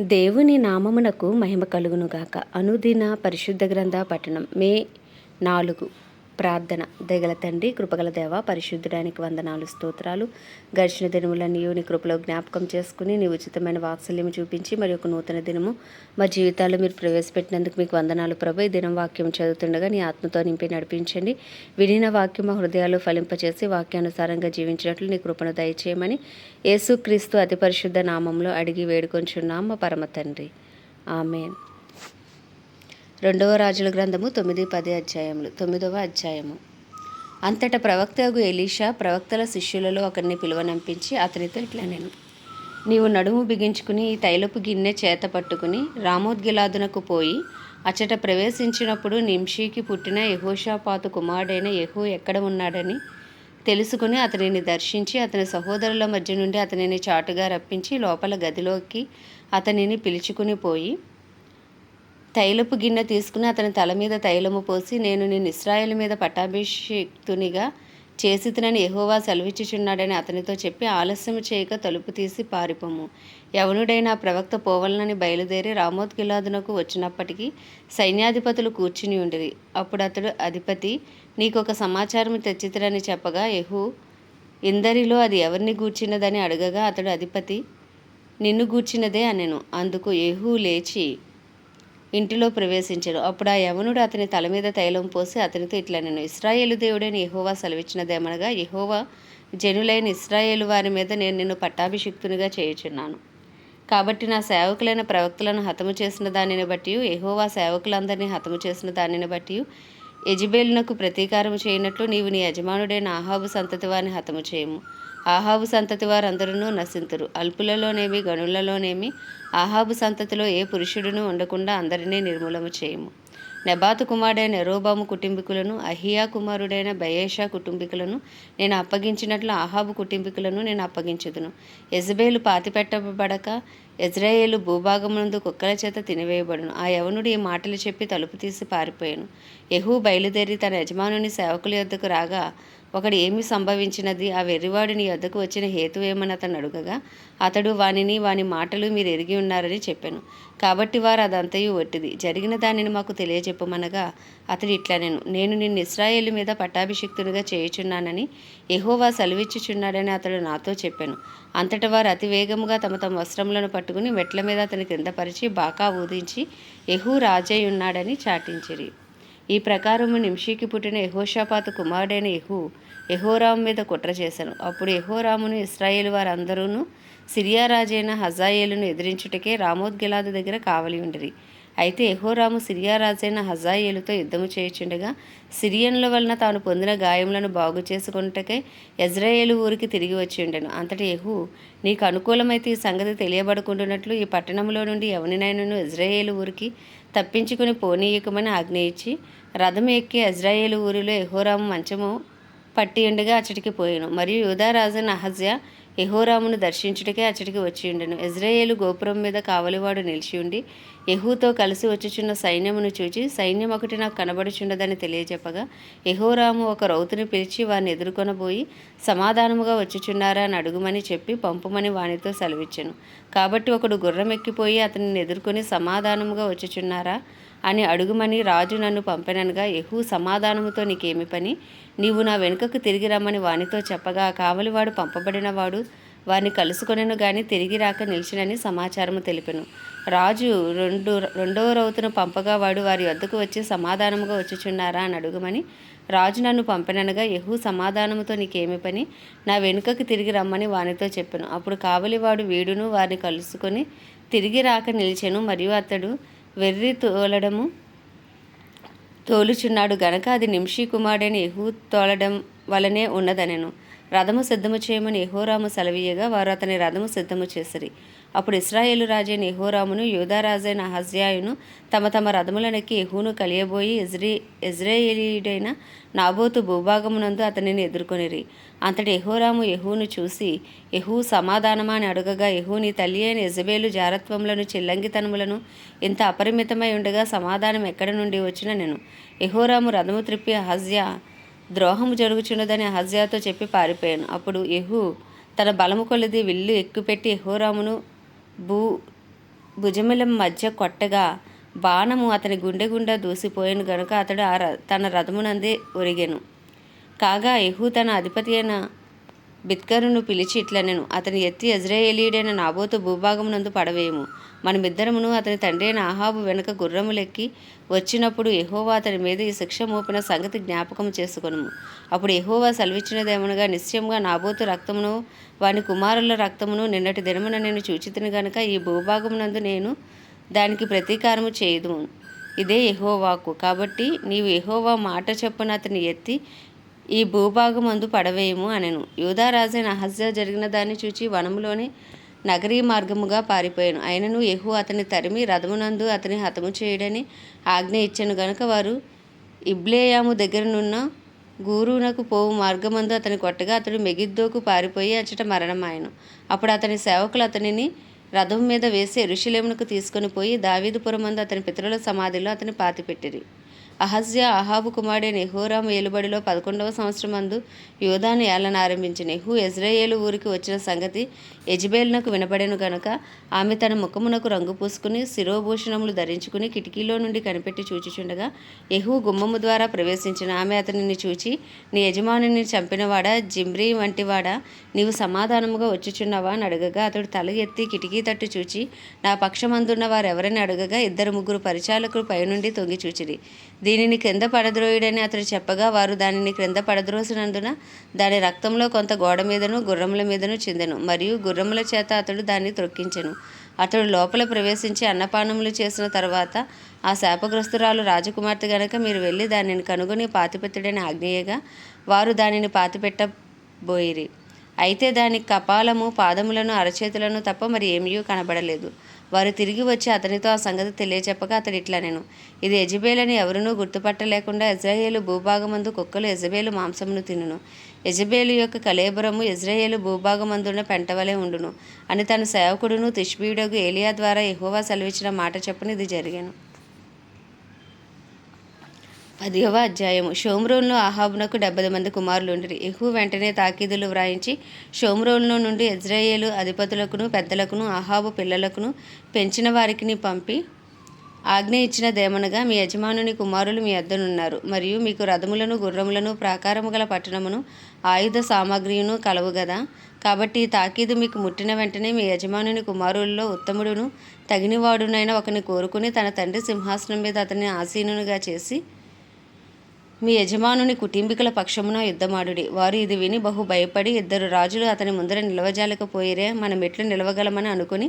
దేవుని నామమునకు మహిమ కలుగునుగాక. అనుదిన పరిశుద్ధ గ్రంథ పట్టణం మే నాలుగు. ప్రార్థన దగల తండ్రి కృపగల దేవ పరిశుద్ధుడానికి వందనాలు స్తోత్రాలు. గడిచిన దినములన్నీ నీ కృపలో జ్ఞాపకం చేసుకుని నీ ఉచితమైన వాత్సల్యం చూపించి మరి ఒక నూతన దినము మా జీవితాల్లో మీరు ప్రవేశపెట్టినందుకు మీకు వందనాలు ప్రభు. ఈ దినం వాక్యం చదువుతుండగా నీ ఆత్మతో నింపి నడిపించండి. వినిన వాక్యం మా హృదయాలు ఫలింపచేసి వాక్యానుసారంగా జీవించినట్లు నీ కృపను దయచేయమని యేసుక్రీస్తు అతి పరిశుద్ధ నామంలో అడిగి వేడుకొంచున్నాం మా పరమ తండ్రి. ఆమెన్. రెండవ రాజుల గ్రంథము తొమ్మిది పది అధ్యాయములు తొమ్మిదవ అధ్యాయము. అంతటా ప్రవక్తగు ఎలీషా ప్రవక్తల శిష్యులలో ఒకరిని పిలువనంపించి అతనితో ఇట్లా నేను నీవు నడుము బిగించుకుని ఈ తైలపు గిన్నె చేత పట్టుకుని రామోద్గిలాదునకు పోయి అచ్చట ప్రవేశించినప్పుడు నింషీకి పుట్టిన యహోషాపాతు కుమారుడైన యహో ఎక్కడ ఉన్నాడని తెలుసుకుని అతనిని దర్శించి అతని సహోదరుల మధ్య నుండి అతనిని చాటుగా రప్పించి లోపల గదిలోకి అతనిని పిలుచుకుని పోయి తైలపు గిన్నె తీసుకుని అతని తల మీద తైలము పోసి నేను నేను ఇస్రాయేల్ మీద పట్టాభిషేక్తునిగా చేసితునని ఎహోవా సెలవిచ్చుచున్నాడని అతనితో చెప్పి ఆలస్యం చేయక తలుపు తీసి పారిపోము యవనుడైన ప్రవక్త పోవలనని బయలుదేరి రామోత్ గిలాదునకు వచ్చినప్పటికీ సైన్యాధిపతులు కూర్చుని ఉండిరి. అప్పుడు అతడు అధిపతి నీకు ఒక సమాచారం తెచ్చితిరని చెప్పగా ఎహు ఇందరిలో అది ఎవరిని గూర్చినదని అడగగా అతడు అధిపతి నిన్ను గూర్చినదే అనెను. అందుకు యహూ లేచి ఇంటిలో ప్రవేశించాడు. అప్పుడు ఆ యవనుడు అతని తల మీద తైలం పోసి అతనితో ఇట్లా నేను ఇస్రాయేలు దేవుడైన యహోవా సెలవిచ్చినదేమనగా యహోవా జనులైన ఇస్రాయేలు వారి మీద నేను నిన్ను పట్టాభిషిక్తునిగా చేయుచున్నాను. కాబట్టి నా సేవకులైన ప్రవక్తలను హతము చేసిన దానిని బట్టి యహోవా సేవకులందరినీ హతము చేసిన దానిని బట్టి యజబేలునకు ప్రతీకారం చేయనట్లు నీవు నీ యజమానుడైన ఆహాబు సంతతి వారిని హతము చేయము. ఆహాబు సంతతి వారందరూ నశింతురు. అల్పులలోనేమి గనులలోనేమి ఆహాబు సంతతిలో ఏ పురుషుడును ఉండకుండా అందరినీ నిర్మూలము చేయము. నెబాతు కుమారుడైన ఎరోబాము కుటుంబీకులను అహియా కుమారుడైన బయేషా కుటుంబీకులను నేను అప్పగించినట్లు ఆహాబు కుటుంబీకులను నేను అప్పగించుదును. ఎజబేలు పాతిపెట్టబడక ఎజ్రాయేలు భూభాగమునందు కుక్కల చేత తినివేయబడును. ఆ యవనుడు ఈ మాటలు చెప్పి తలుపు తీసి పారిపోయాను. యహూ బయలుదేరి తన యజమానుని సేవకుల యొద్దకు రాగా ఒకడు ఏమి సంభవించినది ఆ వెర్రివాడు నీ వద్దకు వచ్చిన హేతు ఏమని అతను అడుగగా అతడు వానిని వాని మాటలు మీరు ఎరిగి ఉన్నారని చెప్పాను. కాబట్టి వారు అదంతయు ఒట్టిది. జరిగిన దానిని మాకు తెలియజెప్పమనగా అతడు ఇట్లా నేను నేను నిన్ను ఇస్రాయేల్ మీద పట్టాభిషిక్తునిగా చేయుచున్నానని ఎహోవా సెలవిచ్చుచున్నాడని అతడు నాతో చెప్పాను. అంతట వారు అతి వేగముగా తమ తమ వస్త్రములను పట్టుకుని మెట్ల మీద అతని క్రిందపరిచి బాకా ఊదించి ఎహూ రాజై ఉన్నాడని చాటించిరి. ఈ ప్రకారము నింషికి పుట్టిన యహోషాపాతు కుమారుడైన యహు యహోరాము మీద కుట్ర చేశాను. అప్పుడు యహోరామును ఇస్రాయేల్ వారందరూను సిరియా రాజైన హజాయేలును ఎదిరించుటకే రామోద్గిలాదు దగ్గర కావలి ఉండిరి. అయితే యహోరాము సిరియా రాజైన హజాయేలుతో యుద్ధము చేయుచుండగా సిరియన్ల వలన తాను పొందిన గాయములను బాగు చేసుకున్నటకై ఎజ్రాయేలు ఊరికి తిరిగి వచ్చి ఉండెను. అంతటి యహు నీకు అనుకూలమైతే ఈ సంగతి తెలియబడుకుంటున్నట్లు ఈ పట్టణంలో నుండి ఎవరినైనాను ఇజ్రాయేలు ఊరికి తప్పించుకుని పోనీయకమని ఆజ్ఞ ఇచ్చి రథం ఎక్కి అజ్రాయేలు ఊరిలో యహోరాము మంచము పట్టి ఉండగా అచ్చటికి పోయాను. మరియు యూదారాజు నహజ్య యహోరామును దర్శించుటకే అచ్చటికి వచ్చి ఉండెను. ఇజ్రాయేలు గోపురం మీద కావలివాడు నిలిచి ఉండి యహూతో కలిసి వచ్చుచున్న సైన్యమును చూచి సైన్యం ఒకటి నాకు కనబడుచుండదని తెలియజెప్పగా యహోరాము ఒక రౌతుని పిలిచి వారిని ఎదుర్కొనబోయి సమాధానముగా వచ్చుచున్నారా అని అడుగుమని చెప్పి పంపుమని వానితో సెలవిచ్చాను. కాబట్టి ఒకడు గుర్రం ఎక్కిపోయి అతనిని ఎదుర్కొని సమాధానముగా వచ్చుచున్నారా? అని అడుగుమని రాజు నన్ను పంపెననగా ఎహూ సమాధానముతో నీకేమి పని? నీవు నా వెనుకకు తిరిగి రమ్మని వానితో చెప్పగా కావలివాడు పంపబడినవాడు వారిని కలుసుకొనను గాని తిరిగి రాక నిలిచినని సమాచారము తెలిపెను. రాజు రెండు రెండవ రౌతును పంపగా వాడు వారి వద్దకు వచ్చి సమాధానముగా వచ్చుచున్నారా అని అడుగుమని రాజు నన్ను పంపిననగా యహూ సమాధానముతో నీకేమి పని? నా వెనుకకు తిరిగి రమ్మని వానితో చెప్పాను. అప్పుడు కావలివాడు వీడును వారిని కలుసుకొని తిరిగి రాక నిలిచెను. మరియు అతడు వెర్రి తోలడము. తోలుచున్నాడు గనక అది నింషి కుమారుడైన యహూ తోలడం వలనే ఉన్నదనెను. రథము సిద్ధము చేయమని యహోరాము సెలవీయగా వారు అతని రథము సిద్ధము చేసిరి. అప్పుడు ఇస్రాయేలు రాజైన యహోరామును యూదారాజైన హజ్యాయును తమ తమ రథములనెక్కి యహూను కలియబోయి ఇజ్రే ఇజ్రాయేలీయుడైన నాబోతు భూభాగమునందు అతనిని ఎదుర్కొనిరి. అంతటి యహోరాము యహూను చూసి యహూ సమాధానమా అని అడగగా యహూని తల్లి అయిన ఇజబేలు జారత్వములను చిల్లంగితనములను ఇంత అపరిమితమై ఉండగా సమాధానం ఎక్కడి నుండి వచ్చిన నేను? యహోరాము రథము త్రిప్పి హజ్యా ద్రోహము జరుగుచున్నదని హజ్యాతో చెప్పి పారిపోయాను. అప్పుడు యహూ తన బలము కొలది విల్లు ఎక్కుపెట్టి యహోరామును భూ భుజముల మధ్య కొట్టగా బాణము అతని గుండె గుండా దూసిపోయాను గనుక అతడు ఆ ర- తన రథమునందే ఒరిగెను. కాగా యెహూ తన అధిపతి అయిన బిత్కరును పిలిచి ఇట్లనెను అతని ఎత్తి ఎజ్రాయేలీడైన నాబోతు భూభాగమునందు పడవేయము. మనమిద్దరమును అతని తండ్రి అయిన ఆహాబు వెనుక గుర్రములెక్కి వచ్చినప్పుడు ఎహోవా అతని మీద ఈ శిక్ష మోపిన సంగతి జ్ఞాపకం చేసుకొనుము. అప్పుడు ఎహోవా సెలవిచ్చినదేమనగా నిశ్చయముగా నాబోతు రక్తమును వాని కుమారుల రక్తమును నిన్నటి దినమున నేను చూచితిని గనుక ఈ భూభాగమునందు నేను దానికి ప్రతీకారము చేయదు ఇదే ఎహోవాకు కాబట్టి నీవు ఎహోవా మాట చెప్పున అతని ఎత్తి ఈ భూభాగమందు పడవేయము అనెను. యూదారాజైన అహజ్యా జరిగిన దాన్ని చూచి వనములోని నగరీ మార్గముగా పారిపోయాను. అయినను యెహూ అతని తరిమి రథమునందు అతని హతము చేయడని ఆజ్ఞ ఇచ్చాను గనుక వారు ఇబ్లేయాము దగ్గరనున్న గూరునకు పోవు మార్గమందు అతని కొట్టగా అతడు మెగిద్దోకు పారిపోయి అచ్చట మరణమాయను. అప్పుడు అతని సేవకులు అతనిని రథం మీద వేసి ఎరుషలేమునకు తీసుకొని పోయి దావీదుపురమందు అతని పితరుల సమాధిలో అతని పాతిపెట్టిరి. అహజ్య అహాబు కుమారుడే యెహోరాము ఏలుబడిలో పదకొండవ సంవత్సరమందు యోధాను ఏలన ఆరంభించిన నెహు ఎజ్రాయేలు ఊరికి వచ్చిన సంగతి యజ్బేల్నకు వినపడెను గనుక ఆమె తన ముఖమునకు రంగు పూసుకుని శిరోభూషణములు ధరించుకుని కిటికీలో నుండి కనిపెట్టి చూచిచుండగా యెహూ గుమ్మము ద్వారా ప్రవేశించిన ఆమె అతనిని చూచి నీ యజమానిని చంపినవాడా? జిమ్రీ వంటివాడా? నీవు సమాధానముగా వచ్చుచున్నావా? అని అడగగా అతడు తల ఎత్తి కిటికీ తట్టు చూచి నా పక్షమందున్న వారెవరని అడగగా ఇద్దరు ముగ్గురు పరిచాలకులు పైనుండి తొంగి చూచిరి. దీనిని క్రింద పడద్రోయుడని అతడు చెప్పగా వారు దానిని క్రింద పడద్రోసినందున దాని రక్తంలో కొంత గోడ మీదను గుర్రముల మీదను చిందెను మరియు గుర్రముల చేత అతడు దాన్ని త్రొక్కించెను. అతడు లోపల ప్రవేశించి అన్నపానములు చేసిన తర్వాత ఆ శాపగ్రస్తురాలు రాజకుమార్తె గనక మీరు వెళ్ళి దానిని కనుగొని పాతిపెత్తుడని ఆజ్ఞేయగా వారు దానిని పాతిపెట్టబోయిరి. అయితే దాని కపాలము పాదములను అరచేతులను తప్ప మరి ఏమీ కనబడలేదు. వారు తిరిగి వచ్చి అతనితో ఆ సంగతి తెలియచెప్పగా అతడు ఇట్లా నేను ఇది ఎజబేలని ఎవరునూ గుర్తుపట్టలేకుండా ఇజ్రాయేలు భూభాగమందు కుక్కలు యజబేలు మాంసమును తినును. యజబేలు యొక్క కలేబరము ఇజ్రాయేలు భూభాగమందున్న పెంటవలే ఉండును. అని తన సేవకుడును తిష్బీయుడగు ఏలియా ద్వారా ఎహోవా సెలవిచ్చిన మాట చెప్పున ఇది జరిగాను. పదివ అధ్యాయము. షోమ్రోన్లో అహాబునకు డెబ్బై మంది కుమారులు ఉండిరి. ఎహు వెంటనే తాకీదులు వ్రాయించి షోమ్రోన్లో నుండి ఇజ్రాయేలు అధిపతులకును పెద్దలకును అహాబు పిల్లలకును పెంచిన వారికిని పంపి ఆజ్ఞ ఇచ్చిన దేమనగా మీ యజమానుని కుమారులు మీ అద్దనున్నారు మరియు మీకు రథములను గుర్రములను ప్రాకారము గల పట్టణమును ఆయుధ సామాగ్రియును కలవు గదా. కాబట్టి ఈ తాకీదు మీకు ముట్టిన వెంటనే మీ యజమానుని కుమారుల్లో ఉత్తముడును తగినవాడునైన ఒకని కోరుకుని తన తండ్రి సింహాసనం మీద అతని ఆసీనునిగా చేసి మీ యజమానుని కుటుంబికుల పక్షమున యుద్ధమాడుడి. వారు ఇది విని బహు భయపడి ఇద్దరు రాజులు అతని ముందర నిలవజాలకపోయిరే మనం ఎట్లు నిలవగలమని అనుకుని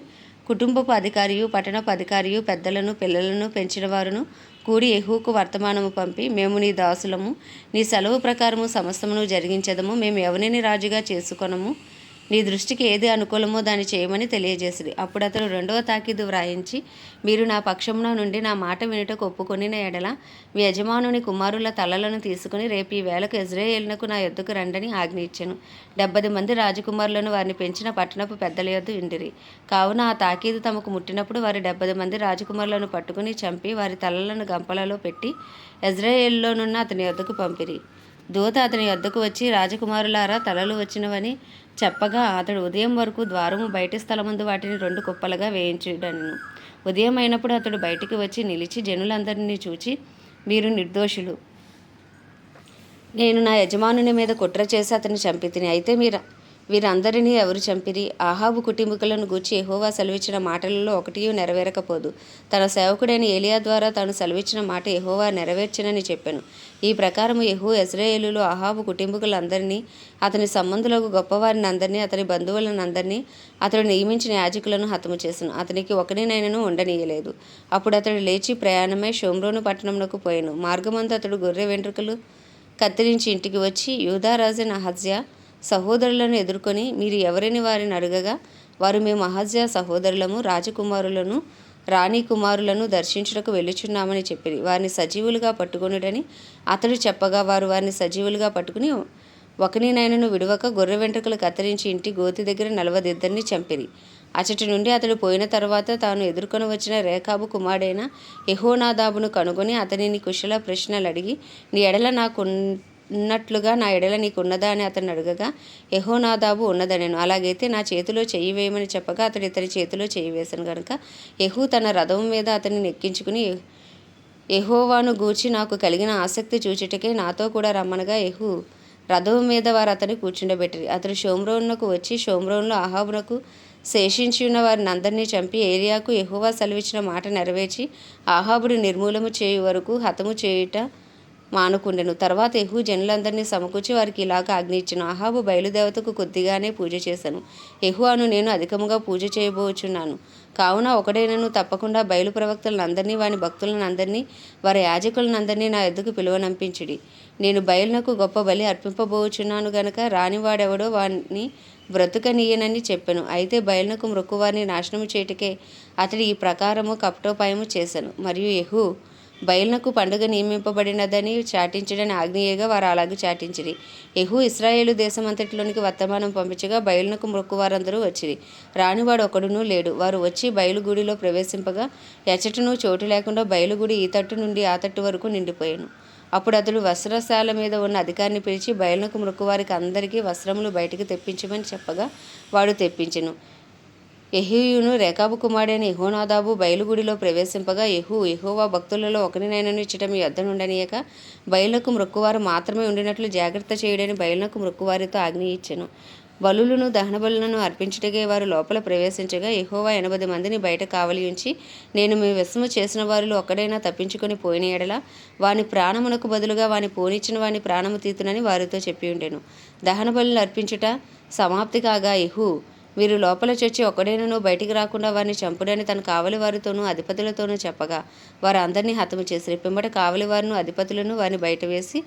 కుటుంబపు అధికారియు పట్టణపు అధికారియు పెద్దలను పిల్లలను పెంచిన వారును కూడి ఎహూకు వర్తమానము పంపి మేము నీ దాసులము నీ సెలవు ప్రకారము సమస్తమును జరిగించదము మేము ఎవరిని రాజుగా చేసుకొనము నీ దృష్టికి ఏది అనుకూలమో దాన్ని చేయమని తెలియజేసిరి. అప్పుడు అతడు రెండవ తాకీదు వ్రాయించి మీరు నా పక్షమున నుండి నా మాట వినుటకు ఒప్పుకొనిన ఎడల మీ యజమానుని కుమారుల తలలను తీసుకుని రేపు ఈ వేళకు ఎజ్రాయేలునకు నా యొద్దకు రండని ఆజ్ఞ ఇచ్చాను. డెబ్బది మంది రాజకుమారులను వారిని పెంచిన పట్టణపు పెద్దల యొద్ద ఇండిరి కావున ఆ తాకీదు తమకు ముట్టినప్పుడు వారి డెబ్బది మంది రాజకుమారులను పట్టుకుని చంపి వారి తలలను గంపలలో పెట్టి ఎజ్రాయేలులోనున్న అతని యొద్దకు పంపిరి. దూత అతని వద్దకు వచ్చి రాజకుమారులారా తలలు వచ్చినవని చెప్పగా అతడు ఉదయం వరకు ద్వారము బయటి స్థలమందు వాటిని రెండు కుప్పలుగా వేయించుడను ఉదయం అయినప్పుడు అతడు బయటికి వచ్చి నిలిచి జనులందరినీ చూచి మీరు నిర్దోషులు. నేను నా యజమానుని మీద కుట్ర చేసి అతన్ని చంపితిని. అయితే మీరు వీరందరినీ ఎవరు చంపిరి? ఆహాబు కుటుంబీకులను గూర్చి ఎహోవా సెలవిచ్చిన మాటలలో ఒకటి నెరవేరకపోదు. తన సేవకుడైన ఏలియా ద్వారా తాను సెలవిచ్చిన మాట ఎహోవా నెరవేర్చినని చెప్పాను. ఈ ప్రకారం ఎహో ఎజ్రాయేలులో ఆహాబు కుటుంబీకులందరినీ అతని సంబంధులకు గొప్పవారిని అందరినీ అతని బంధువులను అందరినీ అతడు నియమించిన యాజకులను హతము చేశాను అతనికి ఒకరినైనను ఉండనీయలేదు. అప్పుడు అతడు లేచి ప్రయాణమై షోమ్రోను పట్టణంలోకి పోయాను. మార్గమందు అతడు గొర్రె వెంట్రుకలు కత్తిరించి ఇంటికి వచ్చి యూదారాజైన అహజ్యా సహోదరులను ఎదుర్కొని మీరు ఎవరిని వారిని అడగగా? వారు మేము అహజ్యా సహోదరులము రాజకుమారులను రాణి కుమారులను దర్శించుటకు వెళ్ళుచున్నామని చెప్పిరి. వారిని సజీవులుగా పట్టుకొనుడని అతడు చెప్పగా వారు వారిని సజీవులుగా పట్టుకుని ఒకనినైనను విడువక గొర్రె వెంట్రుకలు కత్తిరించి ఇంటి గోతి దగ్గర నలవదిద్దరిని చంపిరి. అచటి నుండి అతడు పోయిన తర్వాత తాను ఎదుర్కొని వచ్చిన రేఖాబు కుమారుడైన యహోనాదాబును కనుగొని అతనిని కుశల ప్రశ్నలు అడిగి నీ ఎడల నాకు ఉన్నట్లుగా నా ఎడల నీకు ఉన్నదా అని అతను అడగగా యహోనాదాబు ఉన్నదనెను అలాగైతే నా చేతిలో చెయ్యి వేయమని చెప్పగా అతడు ఇతని చేతిలో చెయ్యి వేశాను కనుక యహు తన రథం మీద అతన్ని ఎక్కించుకుని యహోవాను గూర్చి నాకు కలిగిన ఆసక్తి చూచుటకే నాతో కూడా రమ్మనగా యెహూ రథం మీద వారు అతన్ని కూర్చుండబెట్టి అతడు షోమ్రోనునకు వచ్చి షోమ్రోన్లో అహాబునకు శేషించి ఉన్న వారిని అందరినీ చంపి ఏరియాకు ఎహోవా సెలవిచ్చిన మాట నెరవేర్చి ఆహాబుడు నిర్మూలము చేయు వరకు హతము చేయుట మానుకుండెను. తర్వాత ఎహు జనులందరినీ సమకూర్చి వారికి ఇలాగ ఆజ్ఞ ఇచ్చిన అహాబు బయలుదేవతకు కొద్దిగానే పూజ చేశాను. యెహోవాను నేను అధికముగా పూజ చేయబోచున్నాను. కావున ఒకడైనను తప్పకుండా బయలు ప్రవక్తలందరినీ వాని భక్తులను అందరినీ వారి యాజకులనందరినీ నా ఎద్దుకు పిలువనంపించుడి. నేను బయలునకు గొప్ప బలి అర్పింపబోచున్నాను గనక రానివాడెవడో వాని బ్రతుకనీయనని చెప్పాను. అయితే బయలునకు మృక్కువారిని నాశనము చేయుటకే అతడు ఈ ప్రకారము కపటోపాయము చేశాను. మరియు ఎహు బయలునకు పండుగ నియమింపబడినదని చాటించడని ఆగ్నేయగా వారు అలాగే చాటించిరి. ఎహు ఇస్రాయేలు దేశమంతటిలోనికి వర్తమానం పంపించగా బయలునకు మొక్కువారందరూ వచ్చిరి. రానివాడు ఒకడునూ లేడు. వారు వచ్చి బయలుగుడిలో ప్రవేశింపగా ఎచ్చటను చోటు లేకుండా బయలుగుడి ఈ తట్టు నుండి ఆ తట్టు వరకు నిండిపోయాను. అప్పుడు అతడు వస్త్రశాల మీద ఉన్న అధికారిని పిలిచి బయలునకు మృక్కువారికి అందరికీ వస్త్రములు బయటికి తెప్పించమని చెప్పగా వాడు తెప్పించెను. యెహూయును రేకాబు కుమారుడైన యెహోనాదాబు బయలుగుడిలో ప్రవేశింపగా యెహూ యెహోవా భక్తులలో ఒకరినైనను ఇచ్చట మీ వద్ద నుండనీయక బయలుకు మృక్కువారు మాత్రమే ఉండినట్లు జాగ్రత్త చేయడని బయలునకు మృక్కువారితో ఆజ్ఞ ఇచ్చెను. బలులను దహనబలులను అర్పించుటకే వారు లోపల ప్రవేశించగా ఎహోవా ఎనభై మందిని బయట కావలి ఉంచి నేను మీ వశము చేసిన వారిలో ఒక్కడైనా తప్పించుకొని పోయిన ఎడల వాని ప్రాణమునకు బదులుగా వాని పోనిచ్చిన వాని ప్రాణము తీతునని వారితో చెప్పి ఉండెను. దహన అర్పించుట సమాప్తి కాగా ఎహూ వీరు లోపల చొచ్చి ఒకడేనను బయటికి రాకుండా వారిని చంపుడని తన కావలి వారితోనూ అధిపతులతోనూ చెప్పగా వారు అందరినీ హతము చేసిరి. పిమ్మట కావలి వారిను అధిపతులను వారిని బయట వేసి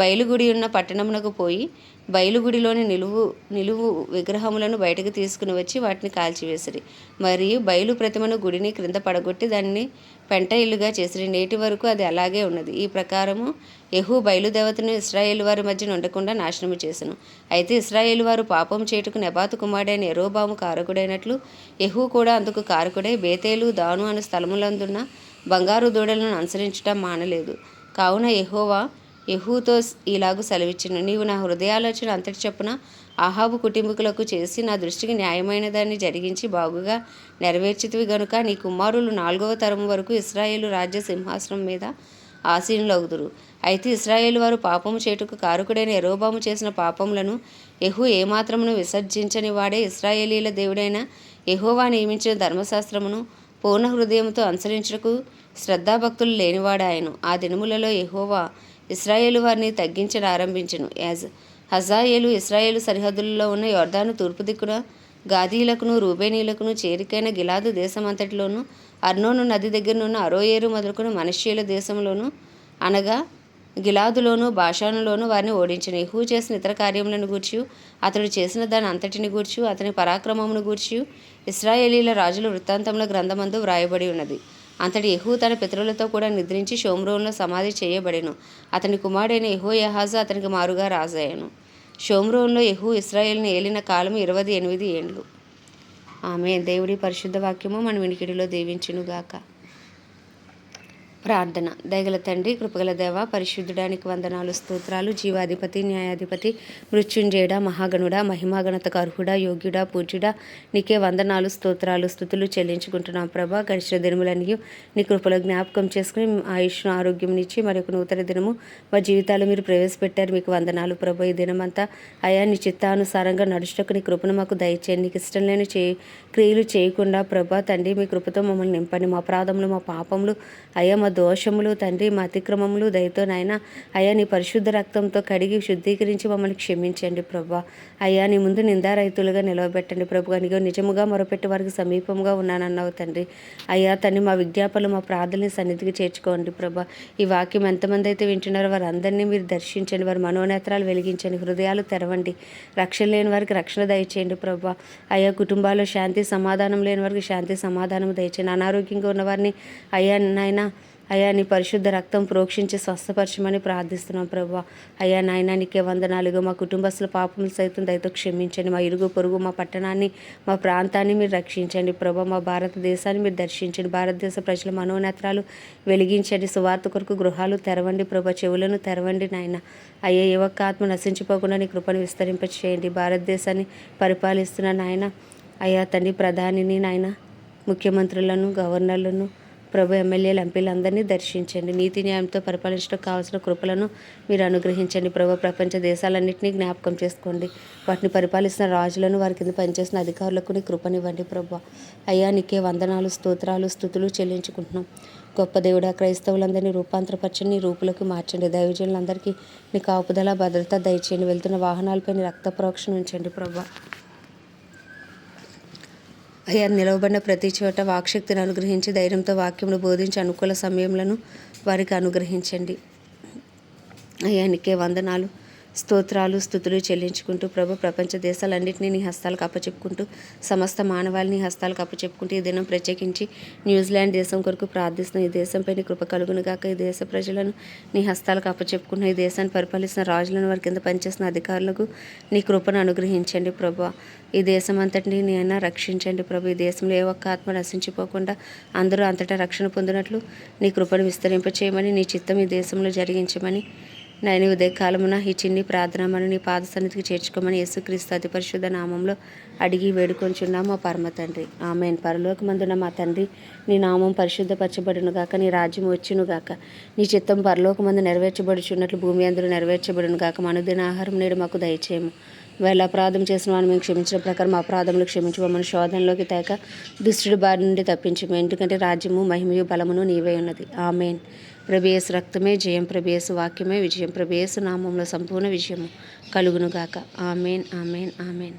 బయలుగుడి ఉన్న పట్టణమునకు పోయి బయలుగుడిలోని నిలువు నిలువు విగ్రహములను బయటకు తీసుకుని వచ్చి వాటిని కాల్చివేసిరి. మరియు బయలు ప్రతిమను గుడిని క్రింద పడగొట్టి దాన్ని పెంట ఇల్లుగా చేసిరి. నేటి వరకు అది అలాగే ఉన్నది. ఈ ప్రకారము యెహూ బయలుదేవతను ఇస్రాయేల్ వారి మధ్య ఉండకుండా నాశనము చేసను. అయితే ఇస్రాయేల్ వారు పాపం చేటుకు నెబాతు కుమారుడైన ఎరోబాము కారకుడైనట్లు యెహూ కూడా అందుకు కారకుడై బేతేలు దాను అను స్థలములందున్న బంగారు దూడలను అనుసరించటం మానలేదు. కావున ఎహోవా యెహూతో ఇలాగు సెలవిచ్చును నీవు నా హృదయాలోచన అంతటి చొప్పున ఆహాబు కుటుంబీకులకు చేసి నా దృష్టికి న్యాయమైన దాన్ని జరిగించి బాగుగా నెరవేర్చితివి గనుక నీ కుమారులు నాలుగవ తరం వరకు ఇస్రాయేలు రాజ్య సింహాసనం మీద ఆసీనులగుదురు. అయితే ఇస్రాయేలు వారు పాపము చేటుకు కారకుడైన ఎరోబాము చేసిన పాపములను యెహూ ఏమాత్రమును విసర్జించని వాడే ఇస్రాయేలీల దేవుడైన యహోవా నియమించిన ధర్మశాస్త్రమును పూర్ణ హృదయంతో అనుసరించుటకు శ్రద్ధాభక్తులు లేనివాడాయను. ఆ దినములలో యహోవా ఇస్రాయేలు వారిని తగ్గించడం ఆరంభించెను. యాజ్ హజాయేలు ఇస్రాయేలు సరిహద్దులలో ఉన్న యొర్దాను తూర్పు దిక్కున గాదీలకును రూబేనీలకును చేరికైన గిలాదు దేశమంతటిలోను అర్నోను నది దగ్గరనున్న అరోయేరు మొదలుకున్న మనుష్యుల దేశంలోను అనగా గిలాదులోను భాషానులోను వారిని ఓడించిన. యెహూ చేసిన ఇతర కార్యములను గూర్చి అతడు చేసిన దాని అంతటిని గూర్చి అతని పరాక్రమమును గూర్చి ఇస్రాయేలీల రాజుల వృత్తాంతంలో గ్రంథమందు వ్రాయబడి ఉన్నది. అంతటి యహూ తన పితరులతో కూడా నిద్రించి షోమ్రోన్లో సమాధి చేయబడెను. అతని కుమారుడైన యహో యహాజా అతనికి మారుగా రాజాయను షోమ్రోన్లో యహూ ఇస్రాయేల్ని ఏలిన కాలం ఇరవై ఎనిమిది ఏండ్లు. ఆమె దేవుడి పరిశుద్ధ వాక్యము మన వినికిడిలో దీవించునుగాక. ప్రార్థన. దయగల తండ్రి కృపగల దేవ పరిశుద్ధుడానికి వందనాలు స్తోత్రాలు జీవాధిపతి న్యాయాధిపతి మృత్యుంజయుడ మహాగణుడ మహిమాగణతకు అర్హుడ యోగ్యుడా పూజ్యుడా నీకే వందనాలు స్తోత్రాలు స్థుతులు చెల్లించుకుంటున్నాం ప్రభా. గడిచిన దినములన్నీ నీ కృపలో జ్ఞాపకం చేసుకుని ఆయుష్ను ఆరోగ్యం ఇచ్చి మరి ఒక నూతన దినము మా జీవితాలు మీరు ప్రవేశపెట్టారు. మీకు వందనాలు ప్రభు. ఈ దినమంతా అయా నీ చిత్తానుసారంగా నడుచుటకు నీ కృపను మాకు దయచేయండి. నీకు ఇష్టం లేని చే క్రియలు చేయకుండా ప్రభా తండ్రి మీ కృపతో మమ్మల్ని నింపండి. మా అపరాధములు మా పాపములు అయ్యా మా దోషములు తండ్రి మా అతిక్రమములు దయతో నాయన అయ్యా నీ పరిశుద్ధ రక్తంతో కడిగి శుద్ధీకరించి మమ్మల్ని క్షమించండి ప్రభా. అయ్యా నీ ముందు నిందారైతులుగా నిలవబెట్టండి ప్రభు. నీకు నిజముగా మొరపెట్టి వారికి సమీపంగా ఉన్నానన్నావు తండ్రి. అయ్యా తండ్రి మా విజ్ఞాపనలు మా ప్రార్థనని సన్నిధికి చేర్చుకోండి ప్రభా. ఈ వాక్యం ఎంతమంది అయితే వింటున్నారో వారందరినీ మీరు దర్శించండి వారి మనోనేత్రాలు వెలిగించండి హృదయాలు తెరవండి. రక్షణ లేని వారికి రక్షణ దయచేయండి ప్రభా. అయ్యా కుటుంబాల్లో శాంతి సమాధానం లేని వారికి శాంతి సమాధానం దయచేయండి. అనారోగ్యంగా ఉన్న వారిని అయ్యా నాయన అయ్యా నీ పరిశుద్ధ రక్తం ప్రోక్షించి స్వస్థపరచమని ప్రార్థిస్తున్నాం ప్రభా. అయ్యా నాయన నీకే వందనాలుగా. మా కుటుంబస్తుల పాపములు సైతం దయతో క్షమించండి. మా ఇరుగు పొరుగు మా పట్టణాన్ని మా ప్రాంతాన్ని మీరు రక్షించండి ప్రభా. మా భారతదేశాన్ని మీరు దర్శించండి. భారతదేశ ప్రజల మనోనేత్రాలు వెలిగించండి. సువార్త కొరకు గృహాలు తెరవండి ప్రభా. చెవులను తెరవండి నాయన. అయ్యా ఏ ఒక్క ఆత్మ నశించిపోకుండా నీ కృపను విస్తరింప చేయండి భారతదేశాన్ని పరిపాలిస్తున్న నాయన అయ్యా తండ్రి ప్రధానిని నాయన ముఖ్యమంత్రులను గవర్నర్లను ప్రభు ఎమ్మెల్యేలు ఎంపీలందరినీ దర్శించండి. నీతి న్యాయంతో పరిపాలించడానికి కావాల్సిన కృపలను మీరు అనుగ్రహించండి. ప్రభు ప్రపంచ దేశాలన్నింటినీ జ్ఞాపకం చేసుకోండి. వాటిని పరిపాలిస్తున్న రాజులను వారి కింద పనిచేసిన అధికారులకు నీ కృపనివ్వండి ప్రభు. అయ్యా నీకే వందనాలు స్తోత్రాలు స్థుతులు చెల్లించుకుంటున్నాం. గొప్ప దేవుడా క్రైస్తవులందరినీ రూపాంతరపరచండి. రూపులకు రూపులోకి మార్చండి. దైవజనులందరికీ నీ కాపుదల భద్రత దయచేయండి. వెళ్తున్న వాహనాలపై రక్త ప్రోక్షణ ఉంచండి ప్రభా. అయ్యా నిలవబడిన ప్రతి చోట వాక్శక్తిని అనుగ్రహించి ధైర్యంతో వాక్యమును బోధించి అనుకూల సమయంలో వారికి అనుగ్రహించండి. అయ్యా నీకే వందనాలు. స్తోత్రాలు స్థుతులు చెల్లించుకుంటూ ప్రభు ప్రపంచ దేశాలన్నింటినీ నీ హస్తాలకు అప్పచెప్పుకుంటూ సమస్త మానవాళిని హస్తాలకు అప్పచెప్పుకుంటూ ఈ దినం ప్రత్యేకించి న్యూజిలాండ్ దేశం కొరకు ప్రార్థిస్తున్న ఈ దేశంపై నీ కృప కలుగును గాక. ఈ దేశ ప్రజలను నీ హస్తాలకు అప్పచెప్పుకున్న ఈ దేశాన్ని పరిపాలిస్తున్న రాజులను వారి కింద పనిచేసిన అధికారులకు నీ కృపను అనుగ్రహించండి ప్రభు. ఈ దేశం అంతటిని నేను రక్షించండి ప్రభు. ఈ దేశంలో ఏ ఒక్క ఆత్మ నశించిపోకుండా అందరూ అంతటా రక్షణ పొందినట్లు నీ కృపను విస్తరింపచేయమని నీ చిత్తం ఈ దేశంలో జరిగించమని నేను ఉదయకాలమున ఈ చిన్ని ప్రార్థనమని నీ పాద సన్నిధికి చేర్చుకోమని యేసుక్రీస్తు అతి పరిశుద్ధ నామంలో అడిగి వేడుకొంచున్నాం మా పరమ తండ్రి. ఆమె పరలోకమందున మా తండ్రి నీ నామం పరిశుద్ధపరచబడును గాక నీ రాజ్యం వచ్చును గాక. నీ చిత్తం పరలోకమందు నెరవేర్చబడుచున్నట్లు భూమి అందరూ నెరవేర్చబడును గాక. మనుదిన ఆహారం నేడు మాకు దయచేయము. వేళ అపరాధం చేసిన వారిని మేము క్షమించిన ప్రకారం అపరాధములు క్షమించమని శోధనలోకి తేక దుష్టుడి బారి నుండి తప్పించము. ఎందుకంటే రాజ్యము మహిమయు బలమును నీవే ఉన్నది. ఆమెన్. ప్రభేసు రక్తమే జయం ప్రభేసు వాక్యమే విజయం ప్రభేసు నామంలో సంపూర్ణ విజయము కలుగునుగాక. Amen amen amen.